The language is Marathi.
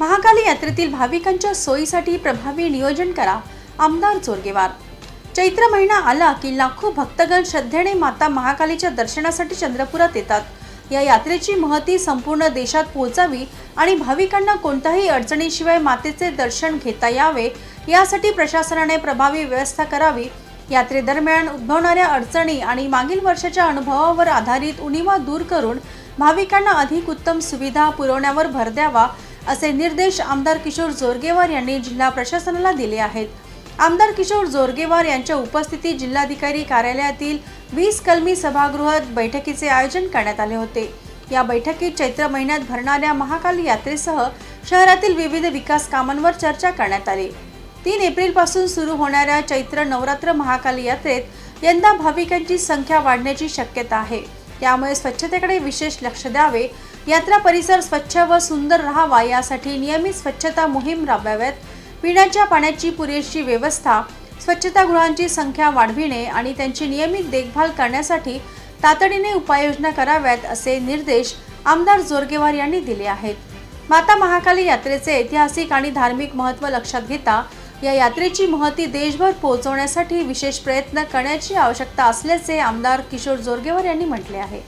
महाकाली यात्रेतील भाविकांच्या सोयीसाठी प्रभावी नियोजन करा आमदार जोरगेवार. चैत्र महिना आला की लाखो भक्तगण श्रद्धेने माता महाकालीच्या दर्शनासाठी चंद्रपुरात येतात. या यात्रेची महती संपूर्ण देशात पोहोचावी आणि भाविकांना कोणत्याही अडचणीशिवाय मातेचे दर्शन घेता यावे यासाठी प्रशासनाने प्रभावी व्यवस्था करावी. यात्रेदरम्यान उद्भवणाऱ्या अडचणी आणि मागील वर्षाच्या अनुभवावर आधारित उणीवा दूर करून भाविकांना अधिक उत्तम सुविधा पुरवण्यावर भर द्यावा असे निर्देश आमदार किशोर जोरगेवार यांनी जिल्हा प्रशासनाला दिले आहेत. आमदार किशोर जोरगेवार यांच्या उपस्थितीत जिल्हाधिकारी कार्यालयातील वीस कलमी सभागृहात बैठकीचे आयोजन करण्यात आले होते. या बैठकीत चैत्र महिन्यात भरणाऱ्या महाकाल यात्रेसह शहरातील विविध विकास कामांवर चर्चा करण्यात आली. तीन एप्रिलपासून सुरू होणाऱ्या चैत्र नवरात्र महाकाली यात्रेत यंदा भाविकांची संख्या वाढण्याची शक्यता आहे. त्यामुळे स्वच्छतेकडे विशेष लक्ष द्यावे. यात्रा परिसर स्वच्छ व सुंदर राहावा यासाठी नियमित स्वच्छता मोहीम राबवाव्यात. पिण्याच्या पाण्याची पुरेशी व्यवस्था स्वच्छतागृहांची संख्या वाढविणे आणि त्यांची नियमित देखभाल करण्यासाठी तातडीने उपाययोजना कराव्यात असे निर्देश आमदार जोरगेवार यांनी दिले आहेत. माता महाकाली यात्रेचे ऐतिहासिक आणि धार्मिक महत्त्व लक्षात घेता या यात्रेची महती देशभर पोहोचवण्यासाठी विशेष प्रयत्न करण्याची आवश्यकता असल्याचे आमदार किशोर जोरगेवार यांनी म्हटले आहे.